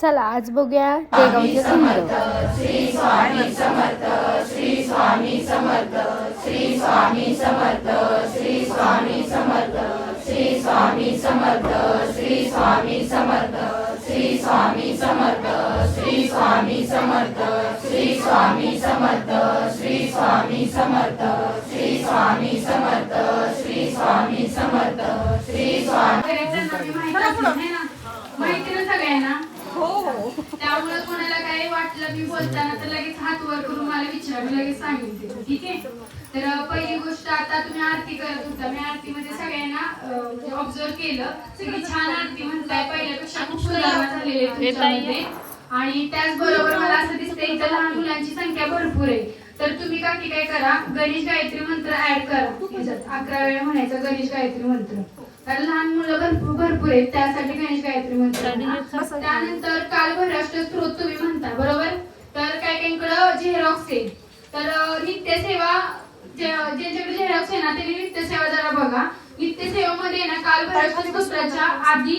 चला आज बघूया देगावचे संत माहिती सगळ्यांना त्यामुळे कोणाला काही वाटलं मी बोलताना तर लगेच हात वर करून मला विचारा मी लगेच सांगितले ठीक आहे? तर पहिली गोष्ट आता तुम्ही आरती करत होता. मी आरतीमध्ये सगळ्यांना ऑब्झर्व केलं. सगळी छान आरती म्हणताय. पहिल्यापेक्षा खूप सुधारणा झालेली आहे तुमच्यामध्ये. आणि त्याचबरोबर मला असं दिसतंय इथं लहान मुलांची संख्या भरपूर आहे. तर तुम्ही काकी काय करा गणेश गायत्री मंत्र ऍड करा. अकरा वेळा म्हणायचा गणेश गायत्री मंत्र. कारण लहान मुलं भरपूर भरपूर आहेत. त्यासाठी गणेश गायत्री मंत्र. त्यानंतर काल स्त्रोत तुम्ही म्हणता बरोबर? तर काही काहींकडं झेरॉक्स आहे. तर नित्य सेवा ज्यांच्याकडे झेरॉक्स आहे ना त्यांनी नित्यसेवा जरा बघा. नित्यसेवेमध्ये ना काल भैरष्ट आधी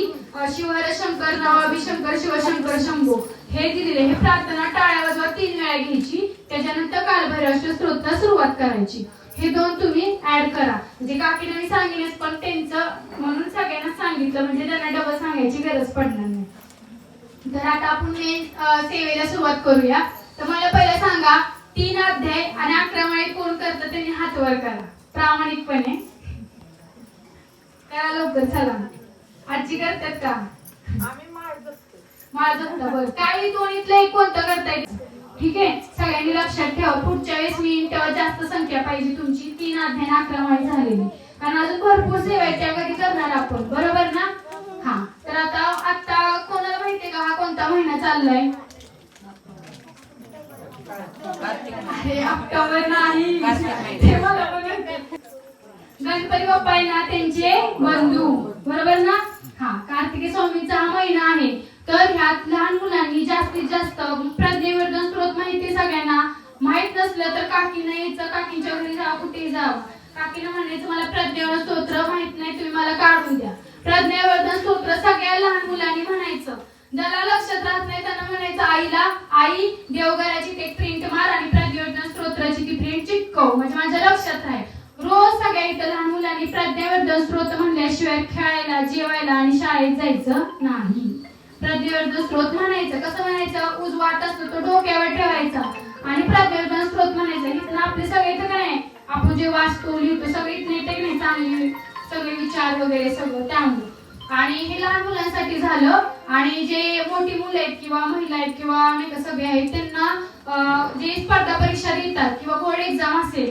शिवहर शंकर नवाबी शंकर शिवशंकर शंभू हे दिलेले हे प्रार्थना टाळ्या वाजवा तीन वेळा घ्यायची. त्याच्यानंतर कालभैरष्ट स्त्रोतला सुरुवात करायची. हे दोन तुम्ही ऍड करा. म्हणजे काकीने मी सांगितलेच पण त्यांचं म्हणून सगळ्यांना सांगितलं म्हणजे त्यांना डबल सांगायची गरज पडणार नाही. तर आता आपण मेन सेवेला सुरुवात करूया. तर मला पहिलं सांगा तीन अध्याय आणि अकरा कोण करतं त्यांनी हात वर करा. प्रामाणिकपणे. करा लवकर चला. आजी करतात का? माझं बरं. काही दोन्हीतलं एक कोणतं करता येईल? ठीक आहे? सगळ्यांनी लक्षात ठेवा. पुढच्या वेळेस मी तेव्हा जास्त संख्या पाहिजे तुमची. तीन अध्याय अकरा माळी झालेली. कारण अजून भरपूर सेवा त्या कधी करणार आपण? बरोबर ना? चाललंय? अरे नाही. गणपती बाप्पा आहे ना त्यांचे बंधू. बरोबर ना? हा कार्तिकी स्वामींचा हा महिना आहे. तर ह्यात लहान मुलांनी जास्तीत जास्त प्रज्ञेवर्धन स्त्रोत माहिती सगळ्यांना. माहीत नसलं तर काकीनं यायचं काकींच्या घरी जा कुठे जावं काकीनं म्हणायचं मला प्रज्ञावर्धन स्तोत्र माहीत नाही तुम्ही मला काढून द्या. प्रज्ञावर्धन स्तोत्र सगळ्या लहान मुलांनी म्हणायचं. ज्याला लक्षात राहत नाही. त्यांना म्हणायचं आईला आई देवघराची ते प्रिंट मार आणि प्रज्ञावर्धन स्तोत्राची ती प्रिंट चिटकव म्हणजे माझ्या लक्षात राहील. रोज सगळ्या इथं लहान मुलांनी प्रज्ञावर्धन स्त्रोत म्हणल्याशिवाय खेळायला जेवायला आणि शाळेत जायचं नाही. प्रज्ञावर्धन स्त्रोत म्हणायचं. कसं म्हणायचं? उजवा असतो तो डोक्यावर ठेवायचा. आणि प्रज्ञावर्धन स्त्रोत म्हणायचं. इथं आपले सगळे इथं काय? आपण जे वाचतो लिहितो सगळे इथं नाही. चांगली सगळे विचार वगैरे सगळं त्यामुळे. आणि हे लहान मुलांसाठी झालं. आणि जे मोठी मुलं आहेत किंवा महिला आहेत किंवा नाही का सगळे आहेत त्यांना जे स्पर्धा परीक्षा देतात किंवा बोर्ड एक्झाम असेल